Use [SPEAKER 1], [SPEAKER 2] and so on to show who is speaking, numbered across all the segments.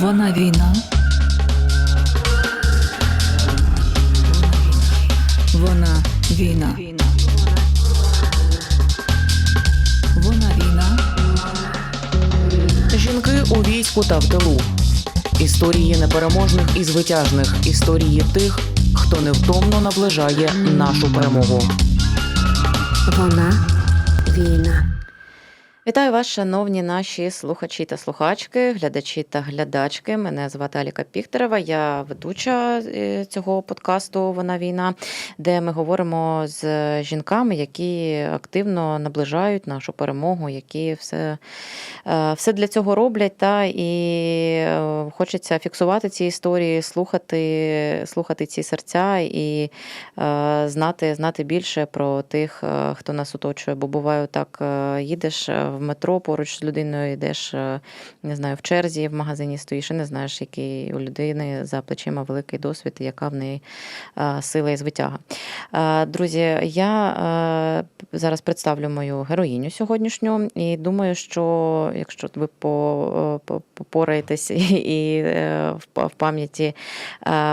[SPEAKER 1] Вона війна. Вона війна. Вона війна.
[SPEAKER 2] Жінки у війську та в тилу. Історії непереможних і звитяжних. Історії тих, хто невтомно наближає нашу перемогу.
[SPEAKER 3] Вона війна.
[SPEAKER 4] Вітаю вас, шановні наші слухачі та слухачки, глядачі та глядачки. Мене звати Аліка Піхтерева. Я ведуча е, цього подкасту Вона війна, де ми говоримо з жінками, які активно наближають нашу перемогу, які все, е, все для цього роблять. Та і е, хочеться фіксувати ці історії, слухати, слухати ці серця і знати, знати більше про тих, хто нас оточує. Бо буває так, їдеш е, в метро поруч з людиною, йдеш, е, не знаю, в черзі в магазині стоїш і не знаєш, який у людини за плечима великий досвід, і яка в неї е, сила і звитяга. Е, Друзі, я зараз представлю мою героїню сьогоднішню, і думаю, що якщо ви по- по- попораєтесь і в пам'яті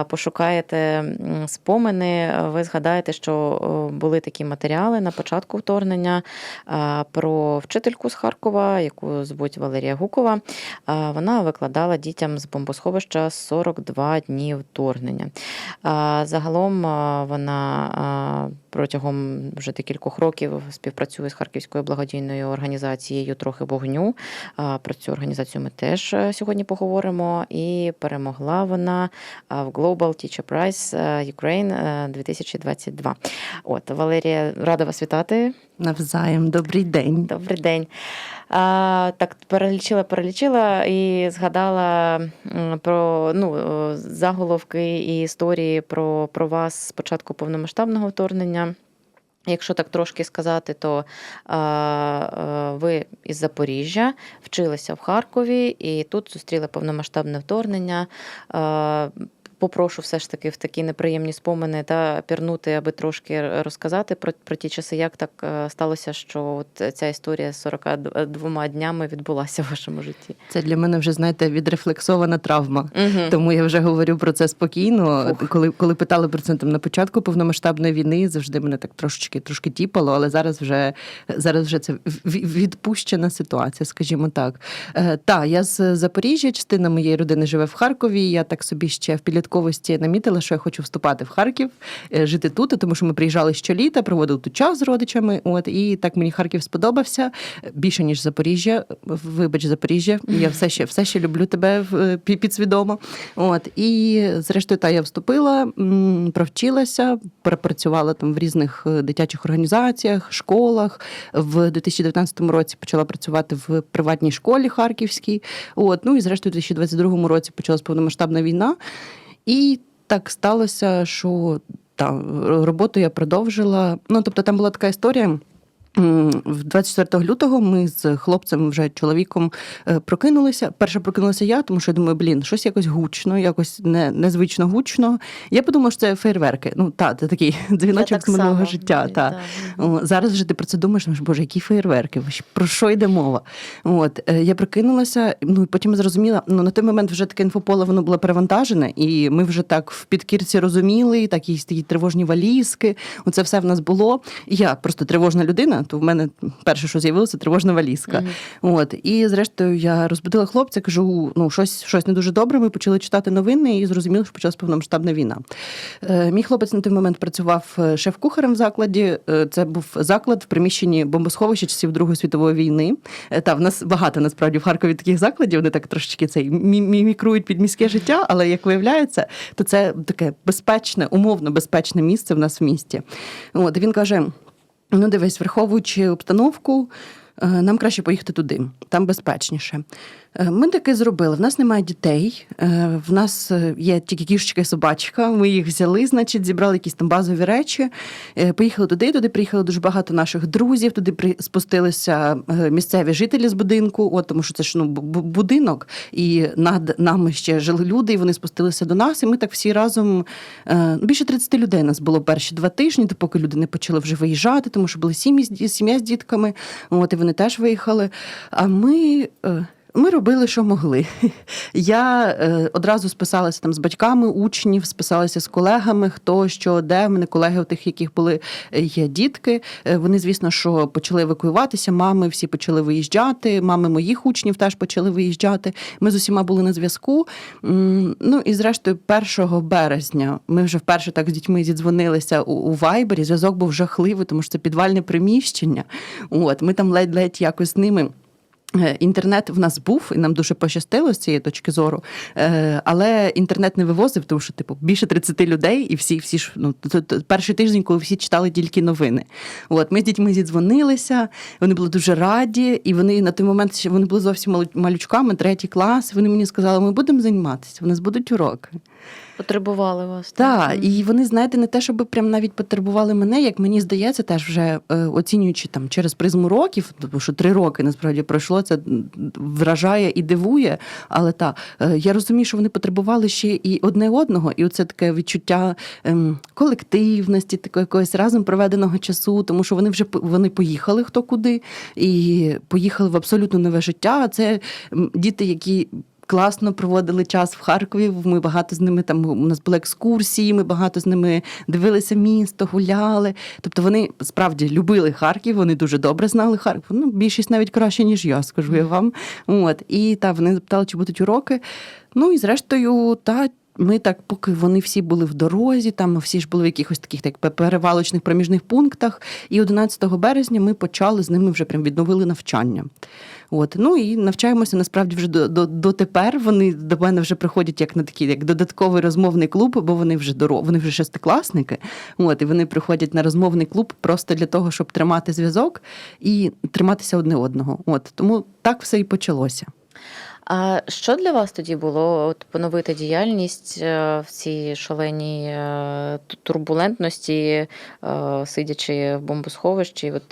[SPEAKER 4] пошукаєте спомини, ви згадаєте, що були такі матеріали на початку вторгнення про вчительку з Харкова, яку звуть Валерія Гукова. Е, Вона викладала дітям з бомбосховища 42 дні вторгнення. Е, Загалом е, вона е, протягом вже декількох років співпрацює з Харківською благодійною організацією Трохи вогню. Е, Про цю організацію ми теж е, сьогодні поговоримо. І перемогла вона е, в Global Teacher Prize е, Ukraine е, 2022. От Валерія, рада вас вітати.
[SPEAKER 3] Навзаєм, добрий день.
[SPEAKER 4] Добрий день. А, так, перелічила, перелічила і згадала про ну, е, заголовки і історії про, про вас з початку повномасштабного вторгнення. Якщо так трошки сказати, то а, а, ви із Запоріжжя вчилися в Харкові і тут зустріли повномасштабне вторгнення. А, Попрошу все ж таки в такі неприємні спомини та пірнути, аби трошки розказати про, про ті часи, як так е, сталося, що от ця історія з 42 днями відбулася в вашому житті.
[SPEAKER 3] Це для мене вже, знаєте, відрефлексована травма.
[SPEAKER 4] Угу.
[SPEAKER 3] Тому я вже говорю про це спокійно.
[SPEAKER 4] Фух.
[SPEAKER 3] Коли, коли питали про це там на початку повномасштабної війни, завжди мене так трошечки трошки тіпало, але зараз вже зараз вже це відпущена ситуація, скажімо так. Е, та, я з Запоріжжя, частина моєї родини живе в Харкові. Я так собі ще в підлітковості намітила, що я хочу вступати в Харків, е, жити тут, тому що ми приїжджали щоліта, проводили тут час з родичами. От і так мені Харків сподобався е, більше ніж Запоріжжя. Вибач, Запоріжжя. Я все ще все ще люблю тебе в- е, підсвідомо. От і зрештою, та я вступила, провчилася, пропрацювала там в різних дитячих організаціях, школах. В 2019 році почала працювати в приватній школі харківській. От ну і зрештою, у 2022 році почалась повномасштабна війна. І так сталося, що та роботу я продовжила. Ну тобто, там була така історія. М, В 24 лютого ми з хлопцем, вже чоловіком, е, прокинулися. Перше прокинулася я, тому що я думаю, блін, щось якось гучно, якось не, незвично гучно. Я подумала, що це фейерверки. Ну, та, це такий дзвіночок з минулого життя. Та. О, зараз вже ти про це думаєш, думаєш, боже, які Вообще, про що йде мова? От е, я прокинулася, ну і потім зрозуміла, ну на той момент вже таке інфополе воно було перевантажене, і ми вже так в підкірці розуміли, такі такі тривожні валізки. Оце все в нас було. Я просто тривожна людина, то в мене перше, що з'явилося, тривожна валізка. От і зрештою я розбудила хлопця, кажу: ну щось, щось не дуже добре. Ми почали читати новини і зрозуміли, що почалась повномасштабна війна. Е, Мій хлопець на той момент працював е, шеф-кухарем в закладі. Е, Це був заклад в приміщенні бомбосховища часів Другої світової війни. Е, Та в нас багато насправді в Харкові таких закладів. Вони так трошечки цей мі- мімікрують під міське життя, але як виявляється, то це таке безпечне, умовно безпечне місце в нас в місті. От він каже: ну, дивись, враховуючи обстановку. е, Нам краще поїхати туди, там безпечніше. Е, Ми таки зробили. В нас немає дітей, е, в нас е, є тільки кішечка і собачка. Ми їх взяли, значить, зібрали якісь там базові речі. Поїхали туди. Туди приїхало дуже багато наших друзів. Туди спустилися місцеві жителі з будинку. От тому, що це ж ну бу- бу- будинок, і над нами ще жили люди. І вони спустилися до нас. І ми так всі разом ну, більше 30 людей нас було перші два тижні, то поки люди не почали вже виїжджати, тому що були сім'ї сім'я з дітками. От і вони теж виїхали. А ми. Ми робили, що могли. Я е, одразу списалася там з батьками учнів, списалася з колегами, хто що, де. В мене колеги, у тих, яких були е, є дітки. Е, вони, звісно, що почали евакуюватися. Мами всі почали виїжджати. Мами моїх учнів теж почали виїжджати. Ми з усіма були на зв'язку. Ну і зрештою, 1 березня ми вже вперше так з дітьми зідзвонилися у, у Вайбері. Зв'язок був жахливий, тому що це підвальне приміщення. От ми там ледь-ледь якось з ними. Е, Інтернет в нас був, і нам дуже пощастило з цієї точки зору. Е, Але інтернет не вивозив, тому що типу більше 30 людей, і всі, всі ж ну перший тиждень, коли всі читали тільки новини. От ми з дітьми зідзвонилися, вони були дуже раді, і вони на той момент ще вони були зовсім малю- малючками, третій клас. Вони мені сказали, ми будемо займатися, у нас будуть уроки.
[SPEAKER 4] Потребували вас.
[SPEAKER 3] Так,
[SPEAKER 4] Мгм.
[SPEAKER 3] і вони, знаєте, не те, щоб прям навіть потребували мене, як мені здається, теж вже е, оцінюючи там через призму років, тому що три роки насправді пройшло, це вражає і дивує. Але так, я розумію, що вони потребували ще і одне одного, і оце таке відчуття ем, колективності, такого якогось разом проведеного часу, тому що вони вже вони поїхали хто куди, і поїхали в абсолютно нове життя. Це діти, які класно проводили час в Харкові. Ми багато з ними там у нас були екскурсії. Ми багато з ними дивилися місто, гуляли. Тобто вони справді любили Харків. Вони дуже добре знали Харків. Ну, більшість навіть краще ніж я, скажу я вам. От і та вони запитали, чи будуть уроки. Ну і зрештою, та. Ми так, поки вони всі були в дорозі, там всі ж були в якихось таких так, перевалочних проміжних пунктах. І 11 березня ми почали з ними вже прям відновили навчання. От ну і навчаємося насправді вже до, до, дотепер. Вони до мене вже приходять як на такий як додатковий розмовний клуб, бо вони вже доро, вони вже шестикласники. От і вони приходять на розмовний клуб просто для того, щоб тримати зв'язок і триматися одне одного. От тому так все і почалося.
[SPEAKER 4] А що для вас тоді було от, поновити діяльність е, в цій шаленій е, турбулентності, е, сидячи в бомбосховищі? От,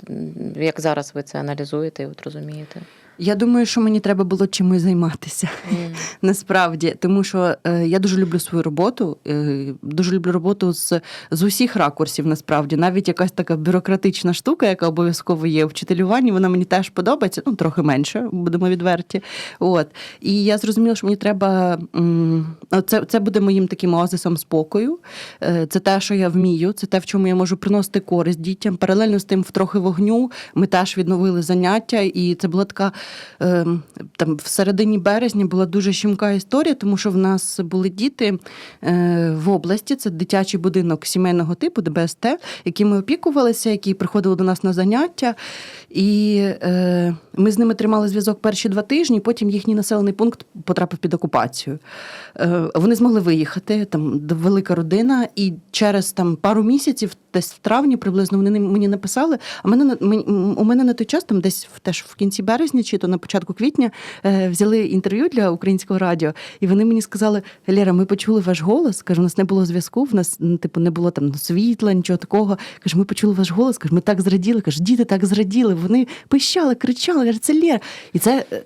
[SPEAKER 4] як зараз ви це аналізуєте і от розумієте?
[SPEAKER 3] Я думаю, що мені треба було чимось займатися.
[SPEAKER 4] М.
[SPEAKER 3] Насправді, тому що е, я дуже люблю свою роботу, е, дуже люблю роботу з, з усіх ракурсів. Насправді, навіть якась така бюрократична штука, яка обов'язково є у вчителюванні, вона мені теж подобається. Ну трохи менше, будемо відверті. От і я зрозуміла, що мені треба м, це, це буде моїм таким оазисом спокою. Е, Це те, що я вмію, це те, в чому я можу приносити користь дітям. Паралельно з тим, в трохи вогню ми теж відновили заняття, і це була така там в середині березня була дуже щемка історія, тому що в нас були діти е, в області. Це дитячий будинок сімейного типу, ДБСТ, якими опікувалися, які приходили до нас на заняття. І е, ми з ними тримали зв'язок перші два тижні. Потім їхній населений пункт потрапив під окупацію. Е, вони змогли виїхати, там велика родина, і через там пару місяців, десь в травні, приблизно вони мені написали. А мене у мене на той час, там десь теж в кінці березня, чи то на початку квітня, е, взяли інтерв'ю для українського радіо, і вони мені сказали: Лера, ми почули ваш голос. Кажу, у нас не було зв'язку, в нас типу не було там світла, нічого такого. Кажу, ми почули ваш голос. Кажу, ми так зраділи. Кажу, діти так зраділи. Вони пищали, кричали. Кажу, це Лера. І це е,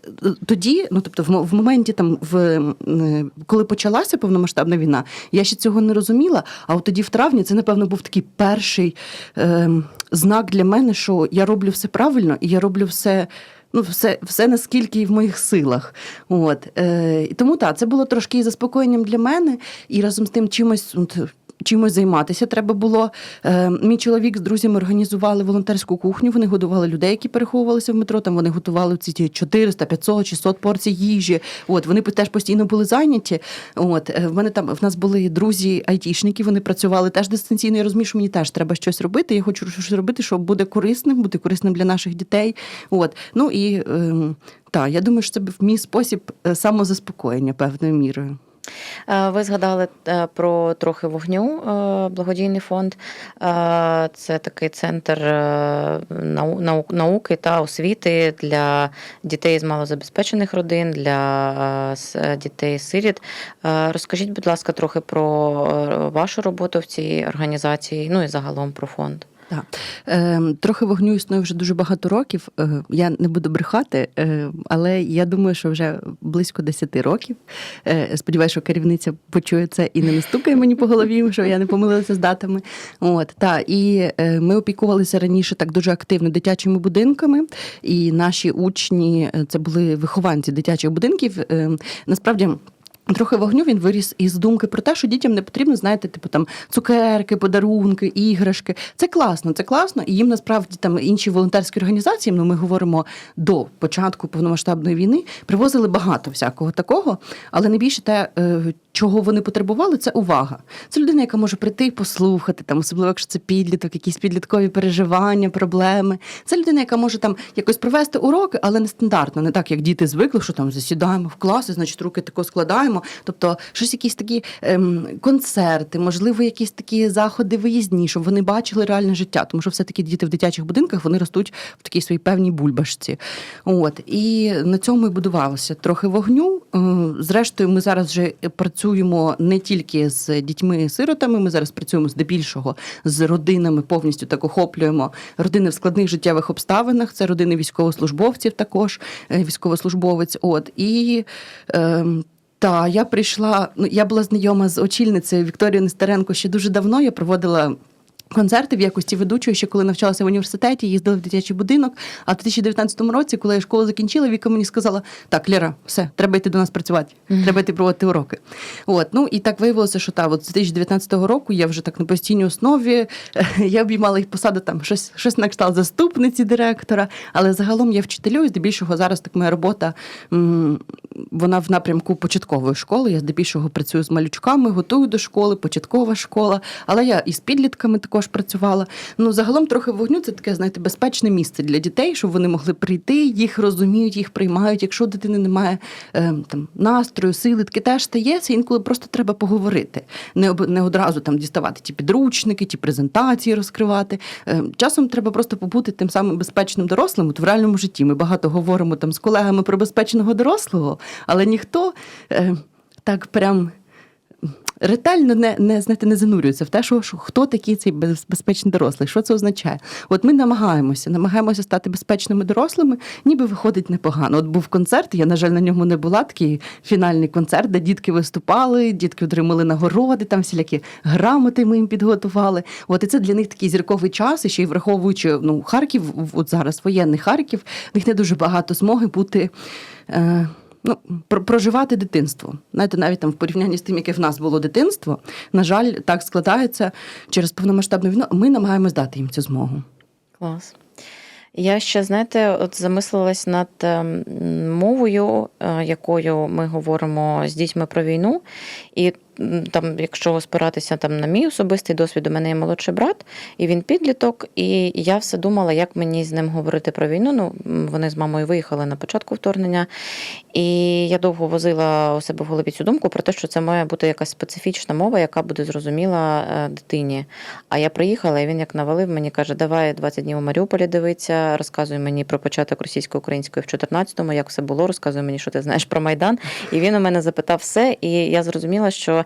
[SPEAKER 3] тоді, ну тобто, в, моменті там, в е, коли почалася повномасштабна війна, я ще цього не розуміла. А от тоді, в травні, це напевно був такий перший е, знак для мене, що я роблю все правильно і я роблю все. Ну, все, все наскільки і в моїх силах. От. Е, тому так, це було трошки і заспокоєнням для мене, і разом з тим чимось. Чимось займатися треба було. Е, мій чоловік з друзями організували волонтерську кухню. Вони годували людей, які переховувалися в метро. Там вони готували ці ті 400, 500, 600 порцій їжі. От вони теж постійно були зайняті. От е, в мене там в нас були друзі айтішники. Вони працювали теж дистанційно. Я розумію, що мені теж треба щось робити. Я хочу щось робити, що буде корисним, буде корисним для наших дітей. От ну і ем, так, я думаю, що це був мій спосіб е, самозаспокоєння певною мірою.
[SPEAKER 4] Е, Ви згадали е, про трохи вогню, е, благодійний фонд. Це такий центр нау- нау- науки та освіти для дітей з малозабезпечених родин, для дітей-сиріт. Розкажіть, будь ласка, трохи про вашу роботу в цій організації, ну і загалом про фонд.
[SPEAKER 3] Так. Е, трохи вогню існує вже дуже багато років. Е, я не буду брехати, е, але я думаю, що вже близько 10 років. Е, сподіваюся, що керівниця почує це і не настукає мені по голові, що я не помилилася з датами. От, та, і е, ми опікувалися раніше так дуже активно дитячими будинками, і наші учні е, це були вихованці дитячих будинків. Е, насправді. Трохи вогню він виріс із думки про те, що дітям не потрібно, знаєте, типу там цукерки, подарунки, іграшки. Це класно, це класно. І їм насправді там інші волонтерські організації, ну ми говоримо до початку повномасштабної війни, привозили багато всякого такого, але найбільше те, е, чого вони потребували, це увага. Це людина, яка може прийти і послухати, там, особливо якщо це підліток, якісь підліткові переживання, проблеми. Це людина, яка може там якось провести уроки, але не стандартно, не так, як діти звикли, що там засідаємо в класи, значить руки тако складаємо. Тобто, щось якісь такі ем, концерти, можливо, якісь такі заходи виїзні, щоб вони бачили реальне життя. Тому що все-таки діти в дитячих будинках вони ростуть в такій своїй певній бульбашці. От і на цьому і будувалося трохи вогню. Е, Зрештою, ми зараз вже працюємо не тільки з дітьми-сиротами. Ми зараз працюємо здебільшого з родинами, повністю так охоплюємо родини в складних життєвих обставинах. Це родини військовослужбовців, також е, військовослужбовець. От і. Е, та я прийшла. Ну я була знайома з очільницею Вікторією Нестеренко ще дуже давно. Я проводила. Концерти в якості ведучої, ще коли навчалася в університеті, їздила в дитячий будинок. А в 2019 році, коли я школу закінчила, Віка мені сказала: так, Лера, все, треба йти до нас працювати, треба йти проводити уроки. От ну і так виявилося, що та от з 2019 року я вже так на постійній основі я обіймала їх посаду там щось, щось на кшталт заступниці директора. Але загалом я вчителю, і здебільшого зараз так моя робота вона в напрямку початкової школи. Я здебільшого працюю з малючками, готую до школи, початкова школа. Але я і з підлітками також працювала. Ну загалом трохи вогню це таке, знаєте, безпечне місце для дітей, щоб вони могли прийти, їх розуміють, їх приймають. Якщо дитини немає е, там настрою, сили, таке теж стається. Інколи просто треба поговорити. Не об не одразу там діставати ті підручники, ті презентації розкривати. Е, часом треба просто побути тим самим безпечним дорослим от в реальному житті. Ми багато говоримо там з колегами про безпечного дорослого, але ніхто е, так прям. Ретельно не, не, знаєте, не занурюється в те, що хто такий цей безпечний дорослий, що це означає. От ми намагаємося, намагаємося стати безпечними дорослими, ніби виходить непогано. От був концерт, я, на жаль, на ньому не була, такий фінальний концерт, де дітки виступали, дітки отримали нагороди, там всілякі грамоти ми їм підготували. От і це для них такий зірковий час, і ще й враховуючи ну, Харків, от зараз воєнний Харків, в них не дуже багато змоги бути. Е, ну, про- проживати дитинство. Знаєте, навіть там в порівнянні з тим, яке в нас було дитинство, на жаль, так складається через повномасштабну війну. Ми намагаємось дати їм цю змогу.
[SPEAKER 4] Клас. Я ще, знаєте, от замислилась над ем, мовою, е, якою ми говоримо з дітьми про війну. І там, якщо спиратися там на мій особистий досвід, у мене є молодший брат, і він підліток, і я все думала, як мені з ним говорити про війну. Ну, вони з мамою виїхали на початку вторгнення, і я довго возила у себе в голові цю думку про те, що це має бути якась специфічна мова, яка буде зрозуміла е, дитині. А я приїхала, і він як навалив, мені каже, давай 20 днів у Маріуполі дивиться, розказуй мені про початок російсько-української в 14-му, як все було, розказуй мені, що ти знаєш про Майдан. І він у мене запитав все, і я зрозуміла, що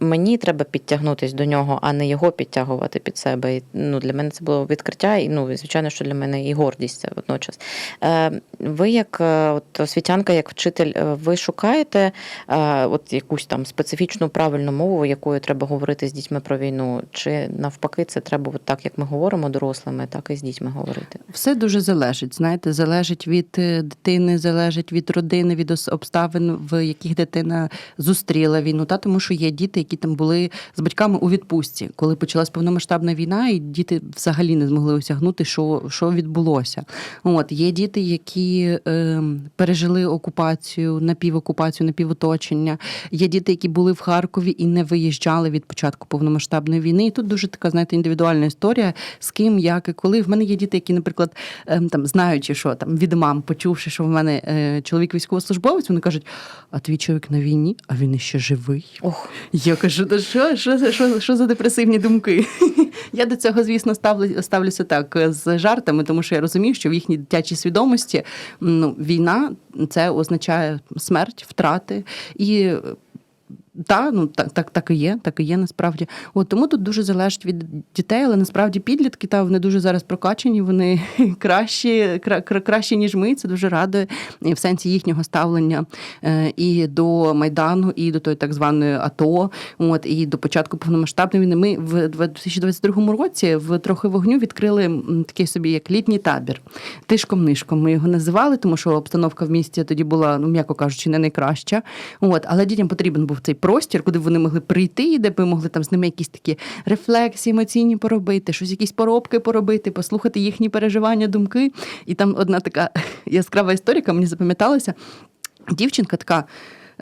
[SPEAKER 4] мені треба підтягнутись до нього, а не його підтягувати під себе. І, ну, для мене це було відкриття, і ну, звичайно, що для мене і гордість це водночас. Е, Ви, як е, от, освітянка, як вчитель, е, ви шукаєте е, от якусь там специфічну правильну мову, якою треба говорити з дітьми про війну? Чи навпаки, це треба от так, як ми говоримо дорослими, так і з дітьми говорити?
[SPEAKER 3] Все дуже залежить. Знаєте, залежить від е, дитини, залежить від родини, від обставин, в яких дитина зустріла війну. Та тому, що є діти, які там були з батьками у відпустці, коли почалась повномасштабна війна, і діти взагалі не змогли осягнути, що, що відбулося. От є діти, які е, пережили окупацію, напівокупацію, напівоточення. Є діти, які були в Харкові і не виїжджали від початку повномасштабної війни. І тут дуже така, знаєте, індивідуальна історія, з ким, як і коли. В мене є діти, які, наприклад, ем, там знаючи, що там від мам, почувши, що в мене е, чоловік військовослужбовець, вони кажуть: а твій чоловік на війні, а він іще живий.
[SPEAKER 4] Ох,
[SPEAKER 3] Я кажу, то що, що, що, що за депресивні думки? Я до цього, звісно, ставлю, ставлюся так з жартами, тому що я розумію, що в їхній дитячій свідомості ну, війна це означає смерть, втрати. І та, ну так, так, так і є, так і є насправді. От тому тут дуже залежить від дітей, але насправді підлітки та вони дуже зараз прокачені, вони кращі, кра, кра- кращі, ніж ми. Це дуже радує в сенсі їхнього ставлення е, і до Майдану, і до тої так званої АТО, от і до початку повномасштабної війни. Ми в 2022 році в трохи вогню відкрили такий собі як літній табір. Тишком нишком ми його називали, тому що обстановка в місті тоді була, ну м'яко кажучи, не найкраща. От, але дітям потрібен був цей простір, куди вони могли прийти, де ми могли там з ними якісь такі рефлексії емоційні поробити, щось, якісь поробки поробити, послухати їхні переживання, думки. І там одна така яскрава історика мені запам'яталася. Дівчинка така.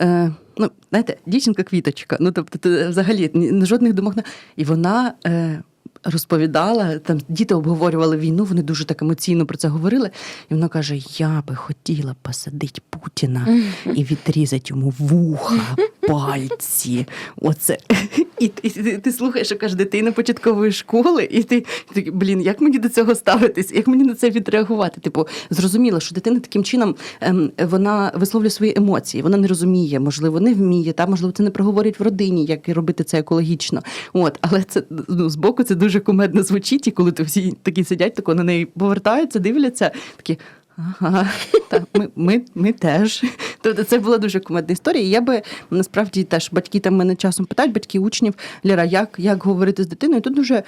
[SPEAKER 3] Е, ну, знаєте, дівчинка-квіточка. Ну, тобто, взагалі жодних думок не. І вона е, розповідала, там діти обговорювали війну, вони дуже так емоційно про це говорили. І вона каже: Я би хотіла посадити Путіна і відрізати йому вуха, пальці. Оце. І, ти- ти, ти слухаєш, що каже дитина початкової школи, і ти такий, блін, як мені до цього ставитись, як мені на це відреагувати? Типу, зрозуміло, що дитина таким чином ем, вона висловлює свої емоції, вона не розуміє, можливо, не вміє, та можливо, це не проговорять в родині, як робити це екологічно. От, але це ну, збоку це дуже кумедно звучить, і коли то всі такі сидять, тако на неї повертаються, дивляться, такі. Ага, так, ми, ми, ми теж. Тобто це була дуже кумедна історія. І я би насправді теж батьки там мене часом питають, батьки учнів, Ліра, як, як говорити з дитиною? Тут дуже.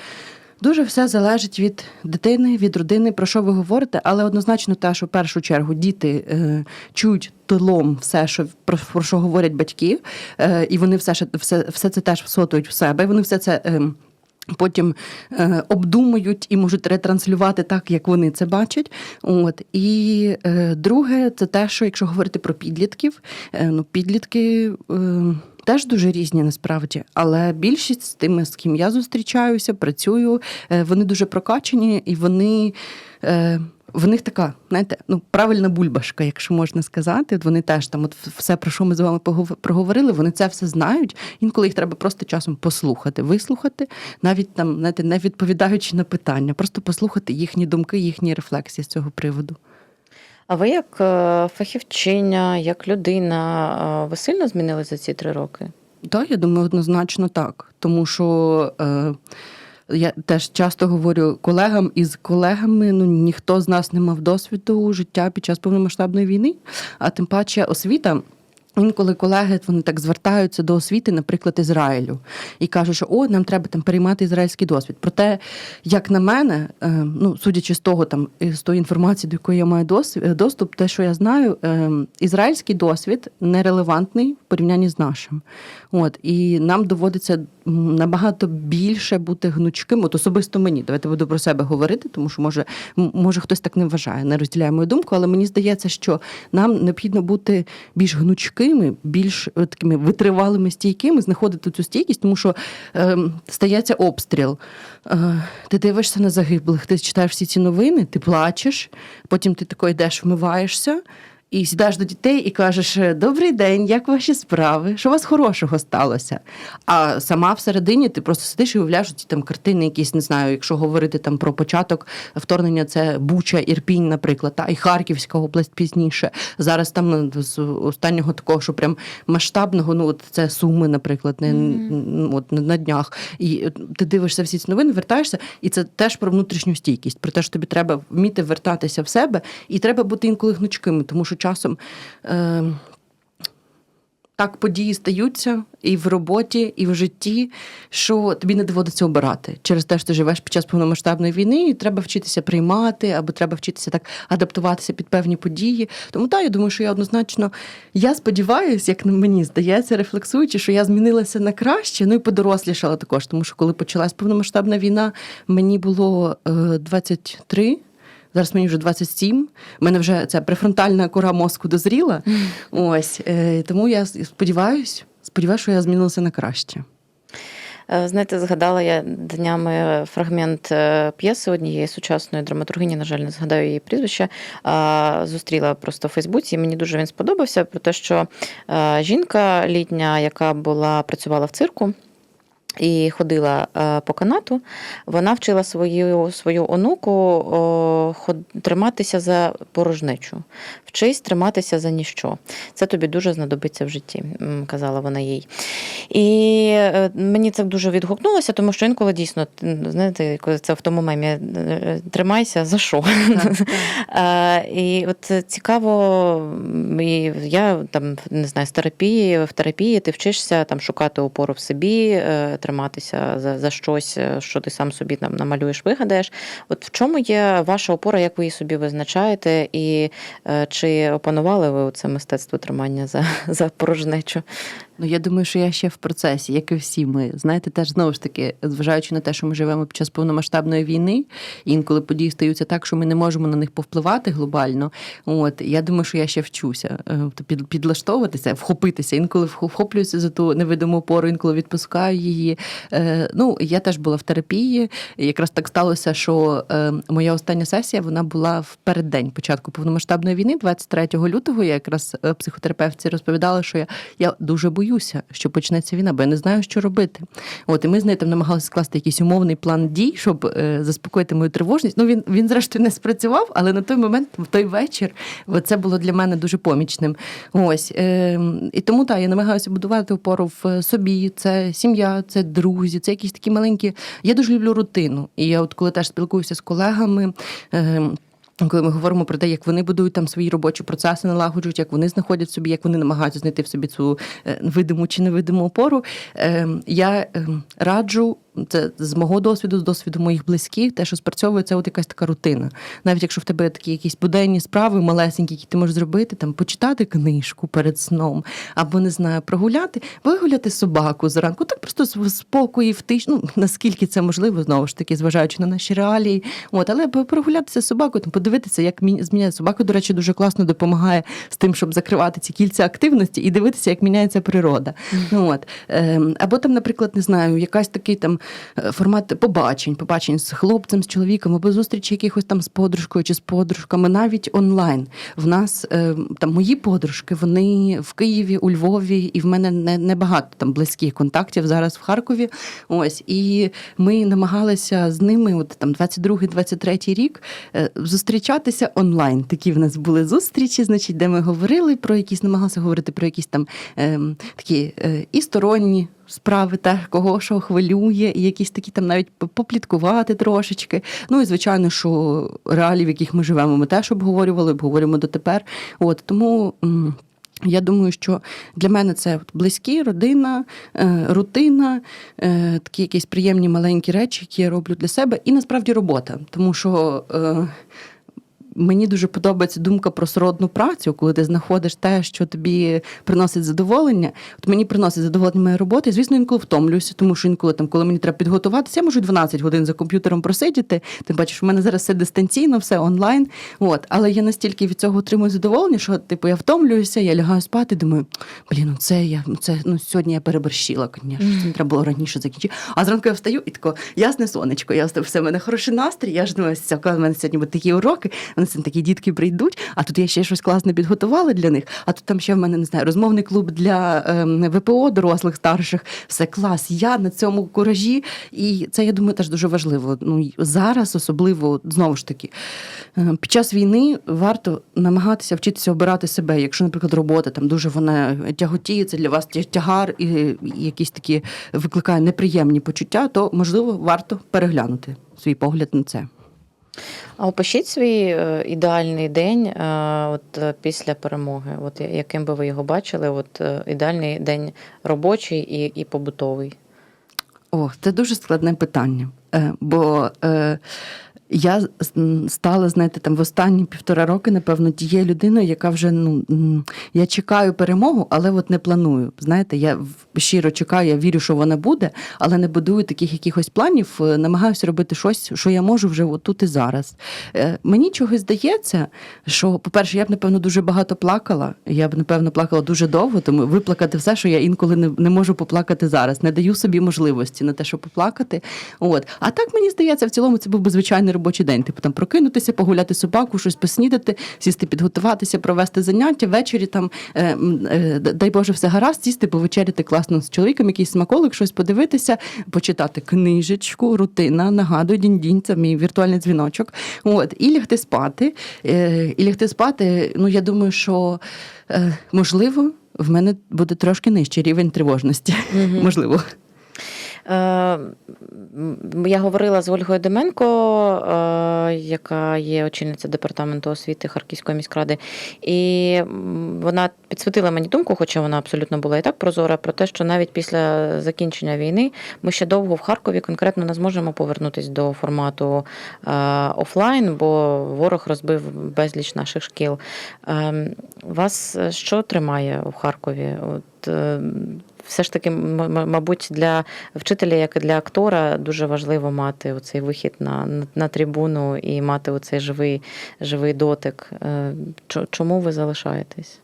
[SPEAKER 3] Дуже все залежить від дитини, від родини, про що ви говорите, але однозначно те, що в першу чергу діти е, чують тилом все, що про, про що говорять батьки, е, і вони все, все, все це теж всотують в себе. і Вони все це. Е, Потім е, обдумують і можуть ретранслювати так, як вони це бачать. От і е, друге, це те, що якщо говорити про підлітків, е, ну підлітки. Е, Теж дуже різні насправді, але більшість з тими, з ким я зустрічаюся, працюю, е, вони дуже прокачені і вони. В них така, знаєте, ну правильна бульбашка, якщо можна сказати. От вони теж там, от все, про що ми з вами проговорили, вони це все знають. Інколи їх треба просто часом послухати, вислухати, навіть там, знаєте, не відповідаючи на питання, просто послухати їхні думки, їхні рефлексії з цього приводу.
[SPEAKER 4] А ви як е, фахівчиня, як людина, е, ви сильно змінилися за ці три роки?
[SPEAKER 3] Так, я думаю, однозначно так. Тому що е, я теж часто говорю колегам і з колегами, ну ніхто з нас не мав досвіду життя під час повномасштабної війни, а тим паче освіта. Інколи колеги вони так звертаються до освіти, наприклад, Ізраїлю, і кажуть, що о, нам треба там переймати ізраїльський досвід. Проте, як на мене, е, ну судячи з того, там е, з тої інформації, до якої я маю досвід, доступ, те, що я знаю, е, ізраїльський досвід нерелевантний в порівнянні з нашим. От і нам доводиться набагато більше бути гнучким. От особисто мені давайте буду про себе говорити, тому що може, може хтось так не вважає, не розділяє мою думку, але мені здається, що нам необхідно бути більш гнучкими, більш е, такими витривалими, стійкими, знаходити цю стійкість, тому що е, стається обстріл. Е, ти дивишся на загиблих, ти читаєш всі ці новини, ти плачеш, потім ти тако йдеш, вмиваєшся. І сідаєш до дітей і кажеш: Добрий день, як ваші справи? Що у вас хорошого сталося? А сама всередині ти просто сидиш і уявляєш ці там картини, якісь не знаю, якщо говорити там про початок вторгнення, це Буча, Ірпінь, наприклад, та і Харківська область пізніше. Зараз там ну, з останнього такого, що прям масштабного, ну от це Суми, наприклад, не н- от на днях. І ти дивишся всі ці новини, вертаєшся, і це теж про внутрішню стійкість, про те, що тобі треба вміти вертатися в себе, і треба бути інколи гнучкими, тому що часом. Е- так події стаються і в роботі, і в житті, що тобі не доводиться обирати через те, що ти живеш під час повномасштабної війни, і треба вчитися приймати, або треба вчитися так адаптуватися під певні події. Тому так, я думаю, що я однозначно я сподіваюся, як мені здається, рефлексуючи, що я змінилася на краще, ну і подорослішала також. Тому що коли почалась повномасштабна війна, мені було е, 23. Зараз мені вже 27, У мене вже ця префронтальна кора мозку дозріла. Ось е, тому я сподіваюся, сподіваюся, що я змінилася на краще.
[SPEAKER 4] Е, Знаєте, згадала я днями фрагмент е, п'єси однієї сучасної драматургині, на жаль, не згадаю її прізвище. Зустріла просто в Фейсбуці, і мені дуже він сподобався про те, що жінка літня, яка була працювала в цирку. І ходила е, по канату, вона вчила свою, свою онуку о, ход- триматися за порожнечу. Вчись триматися за ніщо. Це тобі дуже знадобиться в житті, казала вона їй. І е, мені це дуже відгукнулося, тому що інколи дійсно, знаєте, це в тому мемі е, тримайся за що. І от цікаво, і я там не знаю, з терапії, в терапії ти вчишся там шукати опору в собі, триматися за, за щось, е, що ти сам собі там намалюєш, вигадаєш. От в чому є ваша опора, як ви її собі визначаєте, і е, чи опанували ви це мистецтво тримання за, за порожнечу?
[SPEAKER 3] Ну, я думаю, що я ще в процесі, як і всі ми. Знаєте, теж знову ж таки, зважаючи на те, що ми живемо під час повномасштабної війни, інколи події стаються так, що ми не можемо на них повпливати глобально. От я думаю, що я ще вчуся е, під, підлаштовуватися, вхопитися. Інколи вхоплююся за ту невидиму опору, інколи відпускаю її. Е, Ну, я теж була в терапії. Якраз так сталося, що е, моя остання сесія вона була в переддень початку повномасштабної війни, 23 лютого. Я якраз е, психотерапевтці розповідала, що я, я дуже боюся, що почнеться війна, бо я не знаю, що робити. От і ми з нею там намагалися скласти якийсь умовний план дій, щоб е, заспокоїти мою тривожність. Ну він він зрештою не спрацював, але на той момент, в той вечір, це було для мене дуже помічним. Ось е, і тому так, я намагаюся будувати опору в собі. Це сім'я, це друзі, це якісь такі маленькі. Я дуже люблю рутину. І я, от коли теж спілкуюся з колегами. Е, коли ми говоримо про те, як вони будують там свої робочі процеси, налагоджують, як вони знаходять собі, як вони намагаються знайти в собі цю е, видиму чи невидиму опору. е, Я е, раджу це з мого досвіду, з досвіду моїх близьких, те, що спрацьовує, це от якась така рутина. Навіть якщо в тебе такі якісь буденні справи малесенькі, які ти можеш зробити, там почитати книжку перед сном, або не знаю, прогуляти, вигуляти собаку зранку, так просто в спокої, в тиш, ну наскільки це можливо, знову ж таки, зважаючи на наші реалії. От, але прогулятися з собакою, там подивитися, як мі- зміняється собака. До речі, дуже класно допомагає з тим, щоб закривати ці кільця активності і дивитися, як міняється природа. Ну, от. Ем, Або там, наприклад, не знаю, якась такий там формат побачень, побачень з хлопцем, з чоловіком, або зустрічі якихось там з подружкою чи з подружками, навіть онлайн. В нас е, там мої подружки, вони в Києві, у Львові, і в мене не, не багато там близьких контактів зараз в Харкові. Ось і ми намагалися з ними, от там 22-23 рік, е, зустрічатися онлайн. Такі в нас були зустрічі, значить, де ми говорили про якісь, намагалися говорити про якісь там е, такі е, і сторонні. Справи те, кого що хвилює, і якісь такі там навіть попліткувати трошечки. Ну і звичайно, що реалії, в яких ми живемо, ми теж обговорювали, обговорюємо дотепер. От тому. я думаю, що для мене це близькі, родина, е, рутина, е, такі якісь приємні маленькі речі, які я роблю для себе, і насправді робота. Тому що е, мені дуже подобається думка про сродну працю, коли ти знаходиш те, що тобі приносить задоволення. От мені приносить задоволення моя робота. І, звісно, інколи втомлююся, тому що інколи там, коли мені треба підготуватися, я можу 12 годин за комп'ютером просидіти. Паче, що в мене зараз все дистанційно, все онлайн. От, але я настільки від цього отримую задоволення, що типу я втомлююся, я лягаю спати, думаю, блін, ну це я це ну сьогодні я переборщила, звісно. Це треба було раніше закінчити. А зранку я встаю і тако, ясне сонечко, я встаю, все, в мене хороший настрій. Я ж думаю, в мене сьогодні будуть такі уроки, вони це такі дітки прийдуть, а тут я ще щось класне підготувала для них. А тут там ще в мене не знаю, розмовний клуб для ем, ВПО дорослих, старших. Все клас. Я на цьому куражі. І це, я думаю, теж дуже важливо. Ну зараз, особливо, знову ж таки, е, під час війни варто намагатися вчитися обирати себе. Якщо, наприклад, робота там дуже вона тяготіє, це для вас тягар і, і якісь такі викликає неприємні почуття, то можливо варто переглянути свій погляд на це.
[SPEAKER 4] А опишіть свій е, ідеальний день е, от, е, після перемоги. От, яким би ви його бачили? От, ідеальний день робочий і, і побутовий.
[SPEAKER 3] О, це дуже складне питання. Бо я стала, знаєте, там в останні півтора роки, напевно, тією людиною, яка вже ну я чекаю перемогу, але от не планую. Знаєте, я щиро чекаю, я вірю, що вона буде, але не будую таких якихось планів. е, Намагаюся робити щось, що я можу вже от тут і зараз. Е, Мені чогось здається, що, по-перше, я б, напевно, дуже багато плакала. Я б, напевно, плакала дуже довго, тому виплакати все, що я інколи не, не можу поплакати зараз. Не даю собі можливості на те, щоб поплакати. От. А так мені здається, в цілому це був би звичайний робочий день. Типу там прокинутися, погуляти собаку, щось поснідати, сісти, підготуватися, провести заняття. Ввечері там, е, е, дай Боже, все гаразд, сісти, повечеряти класно з чоловіком, якийсь смаколик, щось подивитися, почитати книжечку, рутина, нагадую, дінь-дінь, це мій віртуальний дзвіночок. От, і лягти спати. Е, і лягти спати, ну я думаю, що е, можливо. В мене буде трошки нижчий рівень тривожності. Можливо.
[SPEAKER 4] Е, м, Я говорила з Ольгою Деменко, е, яка є очільниця департаменту освіти Харківської міськради, і вона підсвітила мені думку, хоча вона абсолютно була і так прозора, про те, що навіть після закінчення війни ми ще довго в Харкові конкретно не зможемо повернутися до формату е, офлайн, бо ворог розбив безліч наших шкіл. Е, Вас що тримає в Харкові? От е, все ж таки, мабуть, для вчителя, як і для актора, дуже важливо мати оцей вихід на, на, трибуну і мати оцей живий, живий дотик. Е, чо- Чому ви залишаєтесь?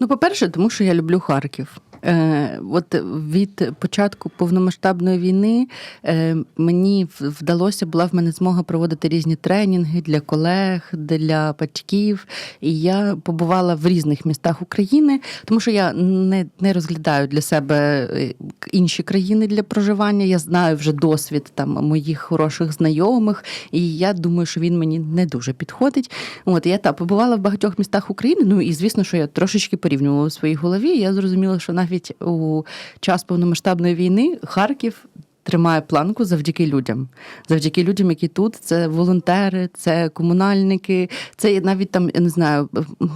[SPEAKER 3] Ну, по-перше, тому що я люблю Харків. Е, от від початку повномасштабної війни е, мені вдалося була в мене змога проводити різні тренінги для колег, для батьків. І я побувала в різних містах України, тому що я не, не розглядаю для себе е, інші країни для проживання. Я знаю вже досвід там моїх хороших знайомих, і я думаю, що він мені не дуже підходить. От я та побувала в багатьох містах України. Ну і звісно, що я трошечки порівнювала у своїй голові. Я зрозуміла, що навіть у час повномасштабної війни Харків. Тримає планку завдяки людям, завдяки людям, які тут. Це волонтери, це комунальники, це навіть там, я не знаю,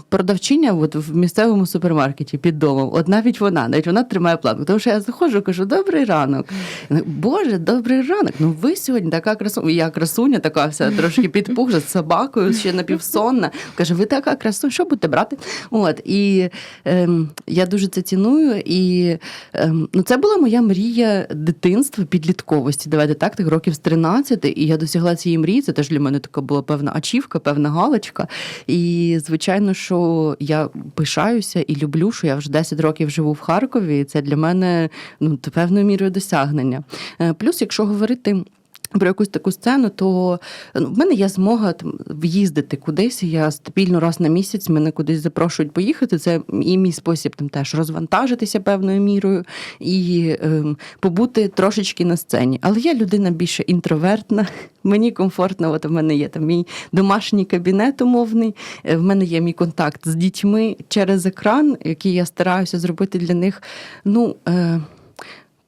[SPEAKER 3] продавчиня от в місцевому супермаркеті під домом. От навіть вона, навіть вона тримає планку. Тому що я заходжу, кажу, добрий ранок. Боже, добрий ранок. Ну ви сьогодні така красуня. Я красуня, така вся трошки підпухша з собакою, ще напівсонна. Каже, ви така красуня, що будете брати? От і ем, я дуже це ціную. І ем, ну, це була моя мрія дитинства, підлітковості. Давайте так, тих років з 13, і я досягла цієї мрії. Це теж для мене така була певна ачівка, певна галочка. І звичайно, що я пишаюся і люблю, що я вже 10 років живу в Харкові. І це для мене ну певною мірою досягнення. Е, Плюс, якщо говорити. Про якусь таку сцену, то ну, в мене є змога там в'їздити кудись. Я стабільно раз на місяць мене кудись запрошують поїхати. Це і мій спосіб там теж розвантажитися певною мірою і ем, побути трошечки на сцені. Але я людина більше інтровертна. Мені комфортно. От в мене є там мій домашній кабінет умовний. е, В мене є мій контакт з дітьми через екран, який я стараюся зробити для них. Ну. Е,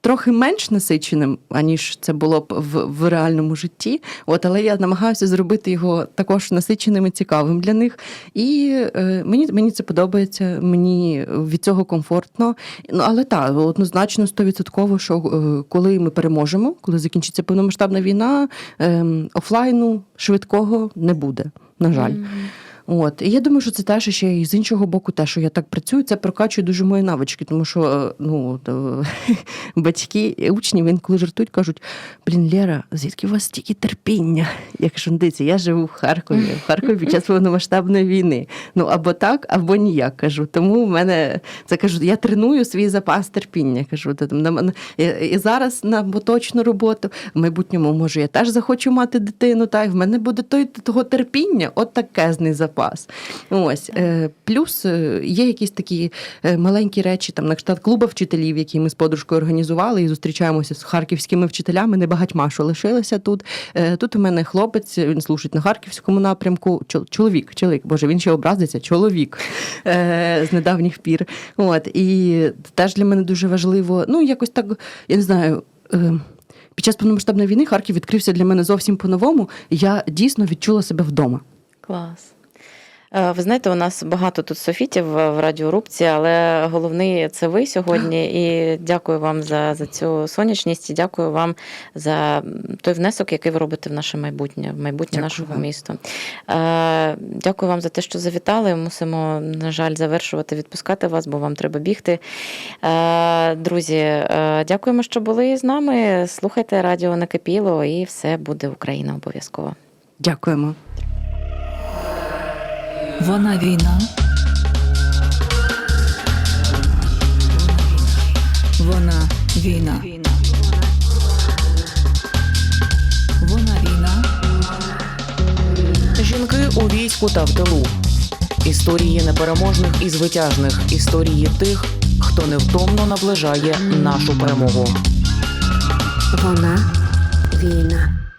[SPEAKER 3] трохи менш насиченим, аніж це було б в, в реальному житті. От, але я намагаюся зробити його також насиченим і цікавим для них. І е, мені, мені це подобається, мені від цього комфортно. Ну, але так, однозначно стовідсотково, що е, коли ми переможемо, коли закінчиться повномасштабна війна, е, офлайну швидкого не буде. На жаль. От і я думаю, що це теж ще і з іншого боку, те, що я так працюю, це прокачує дуже мої навички, тому що е, ну то, батьки, учні інколи жартують, кажуть: блін, Лера, звідки у вас стільки терпіння? Я кажу, «Ну, дивіться, я живу в Харкові, в Харкові під час повномасштабної війни. Ну або так, або ніяк кажу. Тому в мене це кажу, я треную свій запас терпіння. Кажу, на мене і, зараз на поточну роботу. В майбутньому може я теж захочу мати дитину. Та й в мене буде той того терпіння, от такезний запас. Ось е, плюс е, є якісь такі е, маленькі речі, там на кшталт клуба вчителів, які ми з подружкою організували, і зустрічаємося з харківськими вчителями. Небагатьма, що лишилися тут. Тут у мене хлопець, він служить на харківському напрямку. Чоловік, чоловік, боже, він ще образиться, чоловік з недавніх пір. От і теж для мене дуже важливо. Ну, якось так, я не знаю. Під час повномасштабної війни Харків відкрився для мене зовсім по-новому. Я дійсно відчула себе вдома.
[SPEAKER 4] Клас. Е, Ви знаєте, у нас багато тут софітів в радіорубці, але головний це ви сьогодні. І дякую вам за, за цю сонячність. І дякую вам за той внесок, який ви робите в наше майбутнє, в майбутнє
[SPEAKER 3] Дякую
[SPEAKER 4] нашого
[SPEAKER 3] вам.
[SPEAKER 4] міста. Е, Дякую вам за те, що завітали. Мусимо, на жаль, завершувати, відпускати вас, бо вам треба бігти. Е, Друзі, дякуємо, що були з нами. Слухайте радіо Накипіло, і все буде Україна обов'язково.
[SPEAKER 3] Дякуємо.
[SPEAKER 1] Вона війна. Вона війна. Вона війна.
[SPEAKER 2] зв'язку та в тилу. Історії непереможних і звитяжних. Історії тих, хто невтомно наближає нашу перемогу.
[SPEAKER 5] Вона війна.